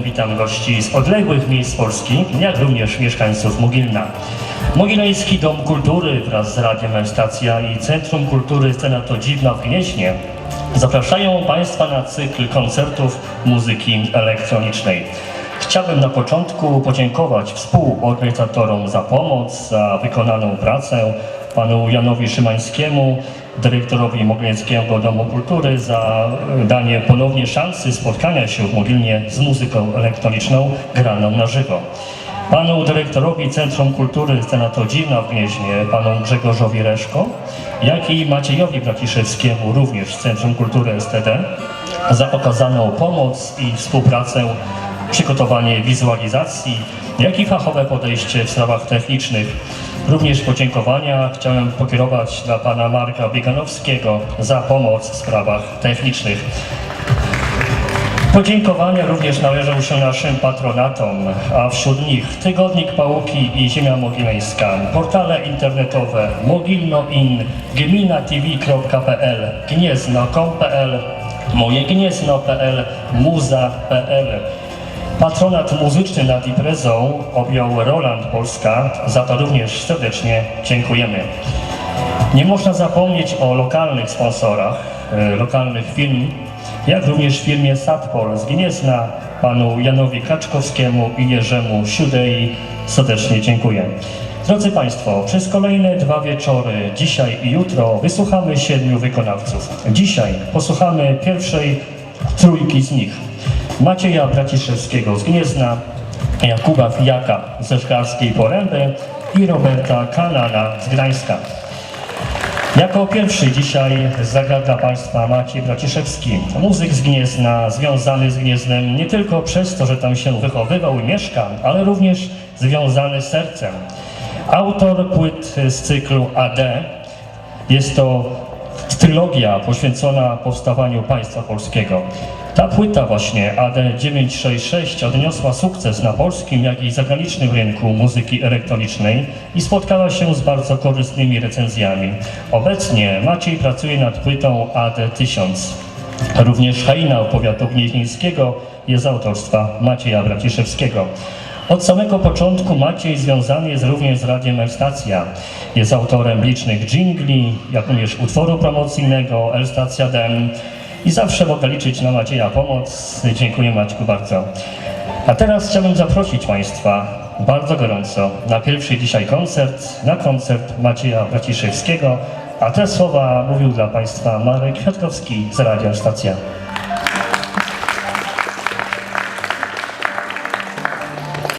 witam gości z odległych miejsc Polski, jak również mieszkańców Mogilna. Mogilnański Dom Kultury wraz z Radiem Stacja i Centrum Kultury Scena to Dziwna w Gnieźnie zapraszają Państwa na cykl koncertów muzyki elektronicznej. Chciałbym na początku podziękować współorganizatorom za pomoc, za wykonaną pracę, panu Janowi Szymańskiemu, dyrektorowi Mogilnickiego Domu Kultury za e, danie ponownie szansy spotkania się w Mogilnie z muzyką elektroniczną graną na żywo. Panu dyrektorowi Centrum Kultury Scena to Dziwna w Gnieźnie, panu Grzegorzowi Reszko, jak i Maciejowi Braciszewskiemu, również z Centrum Kultury STD, za okazaną pomoc i współpracę, przygotowanie wizualizacji, jak i fachowe podejście w sprawach technicznych. Również podziękowania chciałem pokierować dla pana Marka Bieganowskiego za pomoc w sprawach technicznych. Podziękowania również należą się naszym patronatom, a wśród nich Tygodnik Pałuki i Ziemia Mogileńska, portale internetowe Mogilno.in, gminatv.pl, gniezno.com.pl, mojegniezno.pl, muza.pl. Patronat muzyczny nad imprezą objął Roland Polska, za to również serdecznie dziękujemy. Nie można zapomnieć o lokalnych sponsorach, e, lokalnych firm, jak również firmie Satpol z Gniezna, panu Janowi Kaczkowskiemu i Jerzemu Siudei. Serdecznie dziękuję. Drodzy Państwo, przez kolejne dwa wieczory, dzisiaj i jutro, wysłuchamy siedmiu wykonawców. Dzisiaj posłuchamy pierwszej trójki z nich. Macieja Braciszewskiego z Gniezna, Jakuba Fijaka ze Szklarskiej Poręby i Roberta Kanana z Gdańska. Jako pierwszy dzisiaj zagra dla Państwa Maciej Braciszewski, muzyk z Gniezna, związany z Gnieznem nie tylko przez to, że tam się wychowywał i mieszka, ale również związany sercem. Autor płyt z cyklu AD. Jest to trylogia poświęcona powstawaniu państwa polskiego. Ta płyta właśnie AD966 odniosła sukces na polskim, jak i zagranicznym rynku muzyki elektronicznej i spotkała się z bardzo korzystnymi recenzjami. Obecnie Maciej pracuje nad płytą AD1000. Również Haina powiatu gnieźnieńskiego jest autorstwa Macieja Braciszewskiego. Od samego początku Maciej związany jest również z Radiem Elstacja. Jest autorem licznych dżingli, jak również utworu promocyjnego Elstacja Dem i zawsze mogę liczyć na Macieja pomoc. Dziękuję Maćku bardzo. A teraz chciałbym zaprosić Państwa bardzo gorąco na pierwszy dzisiaj koncert, na koncert Macieja Braciszewskiego, a te słowa mówił dla Państwa Marek Kwiatkowski z Radia Stacja.